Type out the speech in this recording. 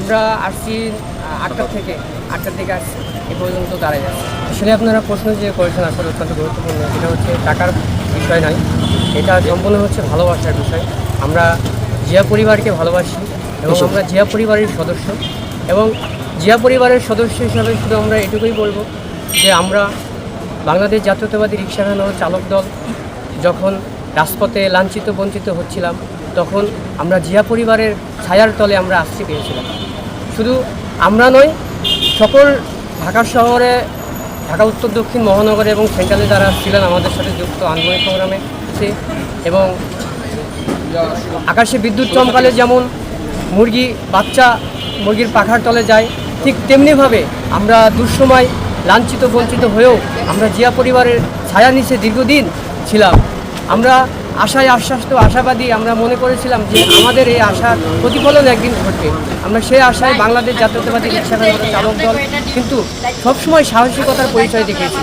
আমরা আসছি আটটা থেকে আটটার থেকে আসছি এ পর্যন্ত দাঁড়ায় যাচ্ছে আসলে আপনারা প্রশ্ন যে করেছেন আসলে অত্যন্ত গুরুত্বপূর্ণ এটা হচ্ছে টাকার বিষয় নয় এটা সম্পূর্ণ হচ্ছে ভালোবাসার বিষয়। আমরা জিয়া পরিবারকে ভালোবাসি এবং আমরা জিয়া পরিবারের সদস্য এবং জিয়া পরিবারের সদস্য হিসাবে শুধু আমরা এটুকুই বলব যে আমরা বাংলাদেশ জাতীয়তাবাদী রিক্সা ভ্যান চালক দল যখন রাজপথে লাঞ্ছিত বঞ্চিত হচ্ছিলাম তখন আমরা জিয়া পরিবারের ছায়ার তলে আমরা আশ্রয় পেয়েছিলাম শুধু আমরা নয় সকল ঢাকা শহরে, ঢাকা, উত্তর, দক্ষিণ মহানগরে এবং সেন্ট্রালে যারা ছিলেন আমাদের সাথে যুক্ত আন্দোলন সংগ্রামে এবং আকাশে বিদ্যুৎ চমকালে যেমন মুরগি, বাচ্চা মুরগির পাখার তলে যায়, ঠিক তেমনিভাবে আমরা দুঃসময় লাঞ্ছিত, বঞ্চিত হয়েও আমরা জিয়া পরিবারের ছায়া নিচে দীর্ঘদিন ছিলাম। আমরা আশায় আশ্বাস তো আশাবাদী আমরা মনে করেছিলাম যে আমাদের এই আশার প্রতিফলন একদিন ঘটবে। আমরা সেই আশায় বাংলাদেশ জাতীয়তাবাদী রিক্সা চালক দল কিন্তু সবসময় সাহসিকতার পরিচয় দেখিয়েছি।